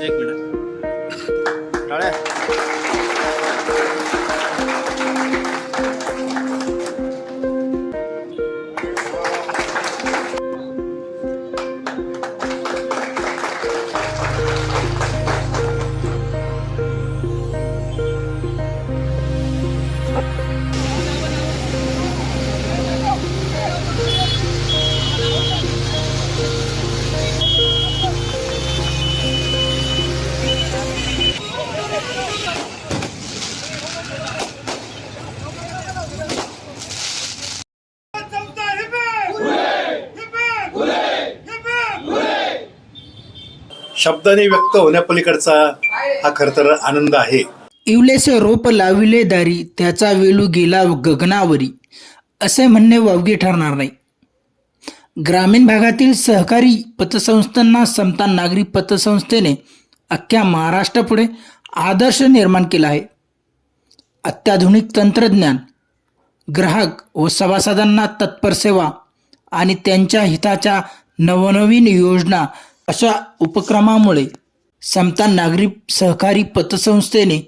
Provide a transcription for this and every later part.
एक मिनिट टाळ्या शब्दाने व्यक्त होण्यापलीकडचा हा खर तर आनंद आहे. इवलेसे रोप लाविले दारी त्याचा वेलू गेला गगनावरी. असे म्हणणे वावगे ठरणार नाही. ग्रामीण भागातील सहकारी पतसंस्थांना समता नागरी पतसंस्थेने अख्ख्या महाराष्ट्रापुढे आदर्श निर्माण केला आहे. अत्याधुनिक तंत्रज्ञान ग्राहक व सभासदांना तत्पर सेवा आणि त्यांच्या हिताच्या नवनवीन योजना अशा उपक्रमामुळे समता नागरी सहकारी पतसंस्थेने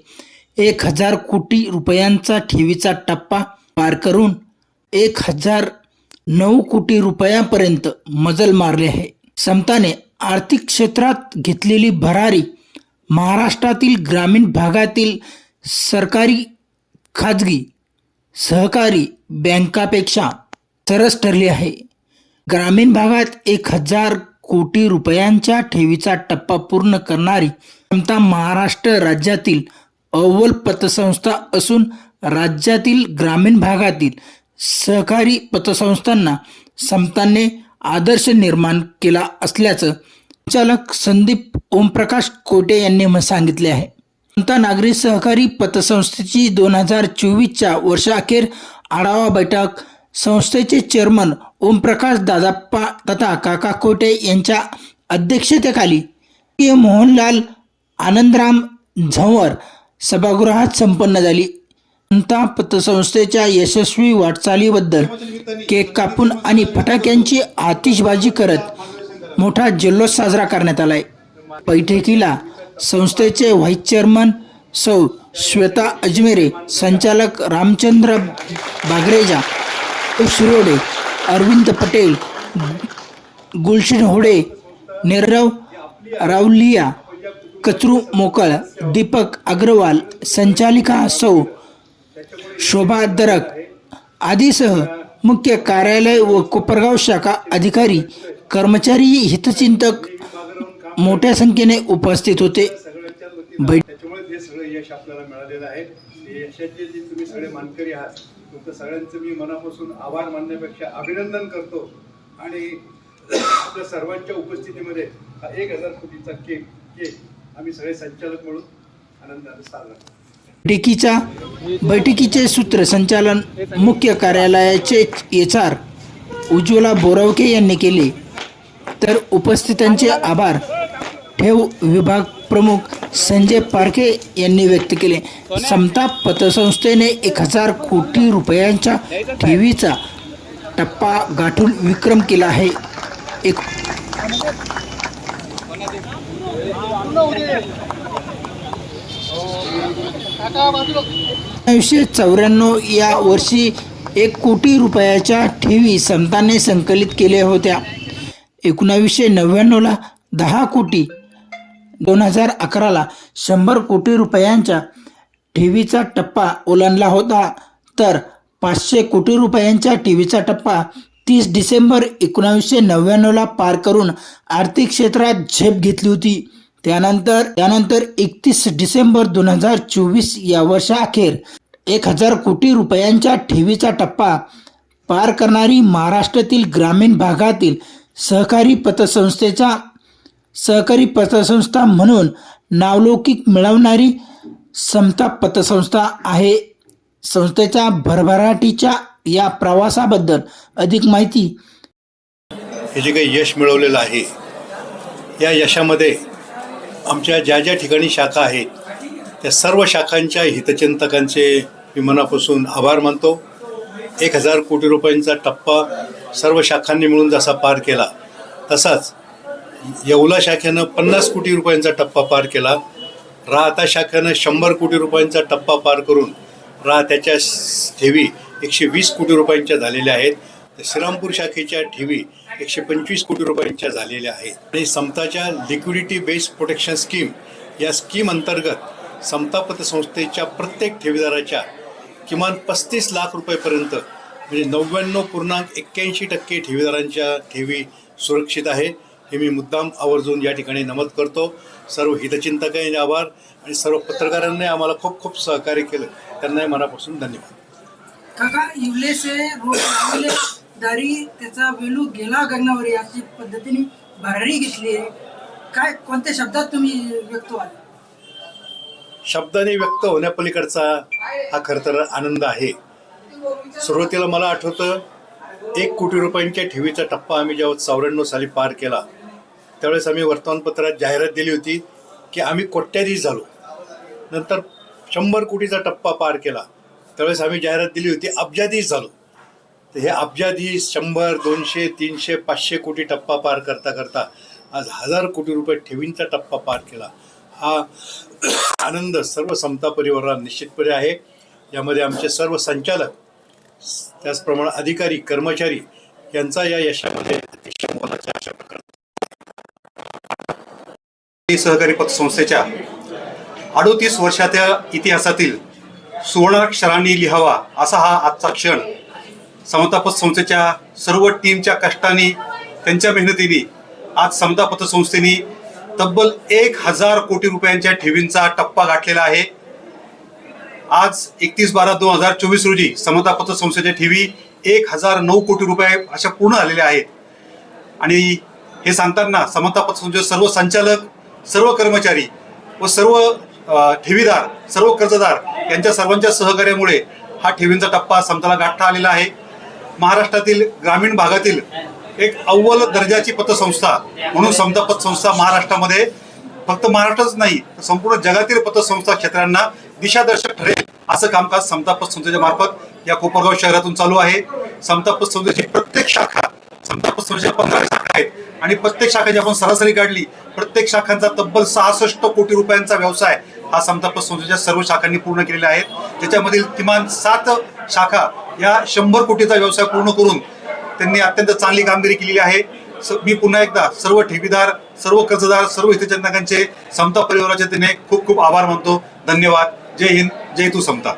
एक हजार कोटी रुपयांचा ठेवीचा टप्पा पार करून एक हजार नऊ कोटी रुपयापर्यंत मजल मारले आहे. समताने आर्थिक क्षेत्रात घेतलेली भरारी महाराष्ट्रातील ग्रामीण भागातील सरकारी खाजगी सहकारी बँकापेक्षा सरस ठरली आहे. ग्रामीण भागात एक हजार कोटी रुपयांच्या ठेवीचा टप्पा पूर्ण करणारी क्षमता महाराष्ट्र राज्यातील अव्वल पतसंस्था असून राज्यातील ग्रामीण भागातील सहकारी पतसंस्थांना समताने आदर्श निर्माण केला असल्याचं संचालक संदीप ओमप्रकाश कोटे यांनी सांगितले आहे. समता नागरी सहकारी पतसंस्थेची दोन हजार चोवीसच्या वर्षाअखेर आढावा बैठक संस्थेचे चेअरमन ओमप्रकाश दादाप्पा तथा काका कोटे यांच्या अध्यक्षतेखाली के. मोहनलाल आनंदराम झंवर सभागृहात संपन्न झाली. समता पतसंस्थेच्या यशस्वी वाटचालीबद्दल केक कापून आणि फटाक्यांची आतिषबाजी करत मोठा जल्लोष साजरा करण्यात आलाय. बैठकीला संस्थेचे व्हाईस चेअरमन सौ श्वेता अजमेरे संचालक रामचंद्र बागरेजा शिरोडे अरविंद पटेल गुलशन होडे निरव रावलिया कचरू मोकळ दीपक अग्रवाल संचालिका सौ शोभा दरक आदीसह मुख्य कार्यालय व कोपरगाव शाखा अधिकारी कर्मचारी हितचिंतक मोठ्या संख्येने उपस्थित होते. बैठ त्याच्यामुळे सगळं यश आपल्याला मिळालेलं आहे. यशाचे जे तुम्ही सगळे मानकरी आहात तुमचं सगळ्यांचं मी मनापासून आभार मानण्यापेक्षा अभिनंदन करतो. आणि आपल्या सर्वांच्या उपस्थितीमध्ये हा एक हजार कोटीचा केक केक आम्ही सगळे संचालक म्हणून आनंदाने साजरा करतो. बैठकीचा बैठकीचे सूत्रसंचालन मुख्य कार्यालयाचे एच आर उज्ज्वला बोरावके यांनी केले. तर उपस्थितांचे आभार. ठेव विभाग प्रमुख संजय पारखे यांनी व्यक्त केले. समता पतसंस्थेने एक हजार कोटी रुपयांच्या ठेवीचा टप्पा गाठून विक्रम केला आहे. एक एकोणीसशे चौऱ्याण्णव या वर्षी एक कोटी रुपयाच्या ठेवी समताने संकलित केल्या होत्या. एकोणावीसशे नव्याण्णवला दहा कोटी दोन हजार अकराला शंभर कोटी रुपयांच्या ठेवीचा टप्पा ओलांडला होता. तर पाचशे कोटी रुपयांच्या ठेवीचा टप्पा तीस डिसेंबर एकोणावीसशे नव्याण्णवला पार करून आर्थिक क्षेत्रात झेप घेतली होती. त्यानंतर त्यानंतर एकतीस डिसेंबर दोन हजार चोवीस या वर्षाअखेर एक हजार कोटी रुपयांच्या ठेवीचा टप्पा पार करणारी महाराष्ट्रातील ग्रामीण भागातील सहकारी पतसंस्थेचा सहकारी पतसंस्था म्हणून नावलौकिक मिळवणारी समता पतसंस्था आहे. संस्थेच्या भरभराटीच्या या प्रवासाबद्दल अधिक माहिती हे जे काही यश मिळवलेलं आहे या यशामध्ये आमच्या ज्या ज्या ठिकाणी शाखा आहेत त्या सर्व शाखांच्या हितचिंतकांचे मी मनापासून आभार मानतो. एक हजार कोटी रुपयांचा टप्पा सर्व शाखांनी मिळून जसा पार केला तसाच येवला शाखेनं पन्नास कोटी रुपयांचा टप्पा पार केला. राहता शाखेनं शंभर कोटी रुपयांचा टप्पा पार करून राहत्याच्या ठेवी एकशे वीस कोटी रुपयांच्या झालेल्या आहेत. तर श्रीरामपूर शाखेच्या ठेवी एकशे पंचवीस कोटी रुपयांच्या झालेल्या आहेत. आणि समताच्या लिक्विडिटी बेस्ड प्रोटेक्शन स्कीम या स्कीम अंतर्गत समता पतसंस्थेच्या प्रत्येक ठेवीदाराच्या किमान पस्तीस लाख रुपयेपर्यंत म्हणजे नव्याण्णव पूर्णांक एक्क्याऐंशी टक्के ठेवीदारांच्या ठेवी सुरक्षित आहे हे मी मुद्दाम आवर्जून या ठिकाणी नमूद करतो. सर्व हितचिंतकांचे आभार. आणि सर्व पत्रकारांनी आम्हाला खूप खूप सहकार्य केलं. त्यांनाही मनापासून धन्यवाद. काका इवले से रोज लावले दारी त्याचा वेलू गेला गगनावर याची पद्धतीने भरारी घेतली आहे. काय कोणत्या शब्दात तुम्ही व्यक्त व्हाल? शब्दाने व्यक्त होण्यापलीकडचा हा खरं तर आनंद आहे. सुरुवातीला मला आठवतं एक कोटी रुपयांच्या ठेवीचा टप्पा आम्ही जेव्हा चौऱ्याण्णव साली पार केला त्यावेळेस आम्ही वर्तमानपत्रात जाहिरात दिली होती की आम्ही कोट्याधीश झालो. नंतर शंभर कोटीचा टप्पा पार केला. त्यावेळेस आम्ही जाहिरात दिली होती अब्जाधीश झालो. तर हे अब्जाधीश शंभर दोनशे तीनशे पाचशे कोटी टप्पा पार करता करता आज हजार कोटी रुपये ठेवींचा टप्पा पार केला. हा आनंद सर्व समता परिवाराला निश्चितपणे आहे. यामध्ये आमचे सर्व संचालक त्याचप्रमाणे अधिकारी कर्मचारी यांचा या यशामध्ये सहकारी पतसंस्थेच्या अडोतीस वर्षाच्या इतिहासातील सुवर्णाक्षरांनी लिहावा असा हा आजचा क्षण. समता पतसंस्थेच्या सर्व टीमच्या कष्टाने त्यांच्या मेहनतीने आज समता पतसंस्थेने तब्बल एक हजार कोटी रुपयांच्या ठेवींचा टप्पा गाठलेला आहे. आज एकतीस बारा दोन हजार चोवीस रोजी समता पतसंस्थेच्या ठेवी एक हजार नऊ कोटी रुपये अशा पूर्ण झालेल्या आहेत. आणि हे सांगताना समता पतसंस्थेचे सर्व संचालक सर्व कर्मचारी व सर्व ठेवीदार सर्व कर्जदार यांच्या सर्वांच्या सहकार्यामुळे हा ठेवींचा टप्पा समताला गाठता आलेला आहे. महाराष्ट्रातील ग्रामीण भागातील एक अव्वल दर्जाची पतसंस्था म्हणून समता पतसंस्था महाराष्ट्रामध्ये फक्त महाराष्ट्रच नाही तर संपूर्ण जगातील पतसंस्था क्षेत्रांना दिशादर्शक ठरेल असं कामकाज समता पतसंस्थेच्या मार्फत या कोपरगाव शहरातून चालू आहे. समता पतसंस्थेची प्रत्येक शाखा समता पतसंस्थेच्या पंधरा शाखा आहेत. आणि प्रत्येक शाखाची आपण सरासरी काढली प्रत्येक शाखांचा तब्बल सहासष्ट कोटी रुपयांचा व्यवसाय हा समता संस्थेच्या सर्व शाखांनी पूर्ण केलेला आहे. त्याच्यामधील किमान सात शाखा या शंभर कोटीचा व्यवसाय पूर्ण करून त्यांनी अत्यंत चांगली कामगिरी केलेली आहे. मी पुन्हा एकदा सर्व ठेवीदार सर्व कर्जदार सर्व हितचिंतकांचे समता परिवाराचे तिने खूप खूप आभार मानतो. धन्यवाद. जय हिंद. जय तू समता.